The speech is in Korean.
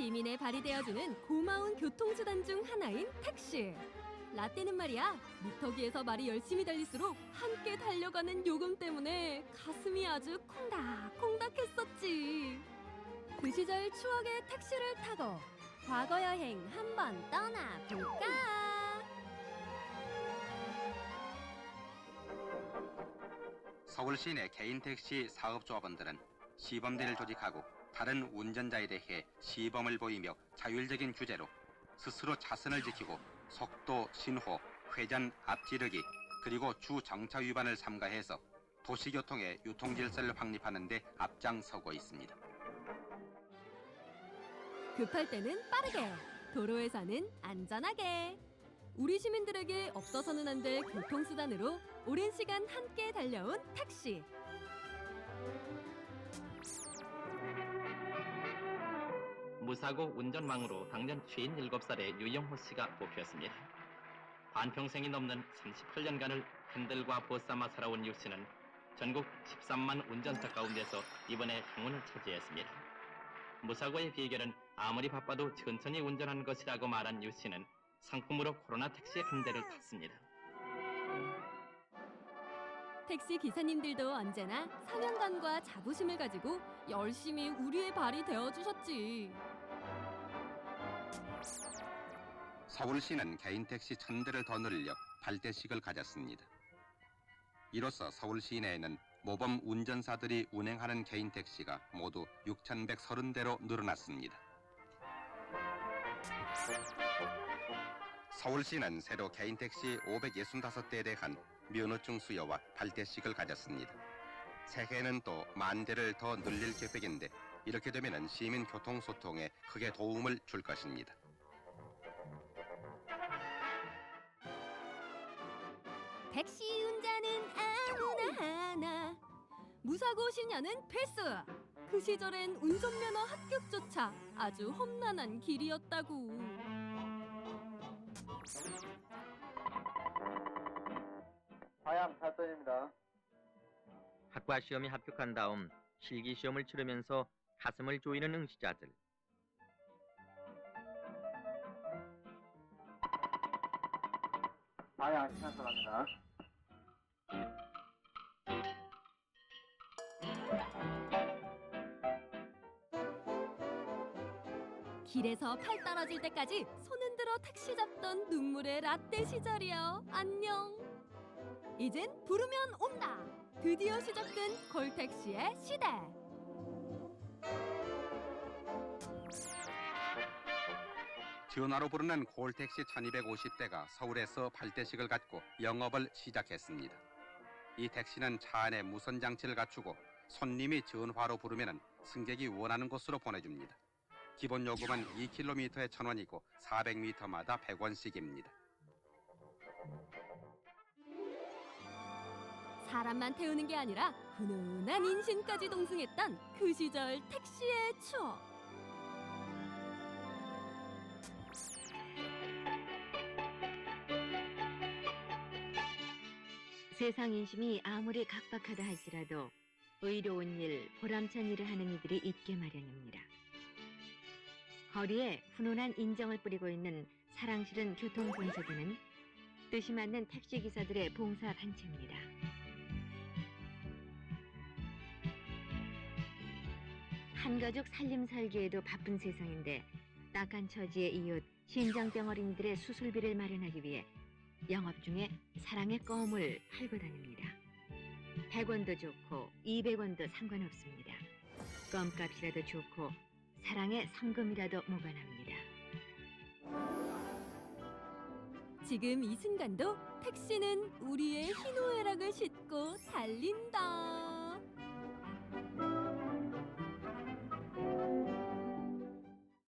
시민의 발이 되어주는 고마운 교통수단 중 하나인 택시. 라떼는 말이야 미터기에서 말이 열심히 달릴수록 함께 달려가는 요금 때문에 가슴이 아주 콩닥콩닥했었지. 그 시절 추억의 택시를 타고 과거 여행 한번 떠나볼까? 서울 시내 개인 택시 사업조합원들은 시범대를 조직하고 다른 운전자에 대해 시범을 보이며 자율적인 규제로 스스로 차선을 지키고 속도, 신호, 회전, 앞지르기 그리고 주 정차 위반을 삼가해서 도시교통의 유통 질서를 확립하는 데 앞장서고 있습니다. 급할 때는 빠르게, 도로에서는 안전하게. 우리 시민들에게 없어서는 안 될 교통수단으로 오랜 시간 함께 달려온 택시. 무사고 운전망으로 당년 57살의 유영호 씨가 뽑혔습니다. 반평생이 넘는 38년간을 핸들과 보쌈아 살아온 유 씨는 전국 13만 운전사 가운데서 이번에 행운을 차지했습니다. 무사고의 비결은 아무리 바빠도 천천히 운전하는 것이라고 말한 유 씨는 상품으로 코로나 택시 한 대를 탔습니다. 택시 기사님들도 언제나 사명감과 자부심을 가지고 열심히 우리의 발이 되어 주셨지. 서울시는 개인 택시 천 대를 더 늘려 발대식을 가졌습니다. 이로써 서울 시내에는 모범 운전사들이 운행하는 개인 택시가 모두 6,130대로 늘어났습니다. 서울시는 새로 개인 택시 565대에 대한 면허증 수여와 발대식을 가졌습니다. 새해에는 또 만 대를 더 늘릴 계획인데 이렇게 되면 시민 교통 소통에 크게 도움을 줄 것입니다. 택시 운전은 아무나 하나. 무사고 신녀는 필수. 그 시절엔 운전면허 합격조차 아주 험난한 길이었다고. 하양 4선입니다. 학과 시험에 합격한 다음 실기 시험을 치르면서 가슴을 조이는 응시자들. 하양 신한선합니다. 길에서 팔 떨어질 때까지 손 흔 들어 택시 잡던 눈물의 라떼 시절이여 안녕 이젠 부르면 온다 드디어 시작된 콜택시의 시대 전화로 부르는 콜택시 1250대가 서울에서 발대식을 갖고 영업을 시작했습니다. 이 택시는 차 안에 무선 장치를 갖추고 손님이 전화로 부르면 승객이 원하는 곳으로 보내줍니다. 기본 요금은 2km에 1,000원이고 400m마다 100원씩입니다. 사람만 태우는 게 아니라 훈훈한 인신까지 동승했던 그 시절 택시의 추억 세상 인심이 아무리 각박하다 할지라도 의로운 일, 보람찬 일을 하는 이들이 있게 마련입니다. 거리에 훈훈한 인정을 뿌리고 있는 사랑 실은 교통본사들은 뜻이 맞는 택시기사들의 봉사 단체입니다. 한 가족 살림 살기에도 바쁜 세상인데 딱한 처지의 이웃, 심장병 어린이들의 수술비를 마련하기 위해 영업 중에 사랑의 껌을 팔고 다닙니다. 100원도 좋고 200원도 상관없습니다. 껌값이라도 좋고 사랑의 상금이라도 모관합니다. 지금 이 순간도 택시는 우리의 희노애락을 싣고 달린다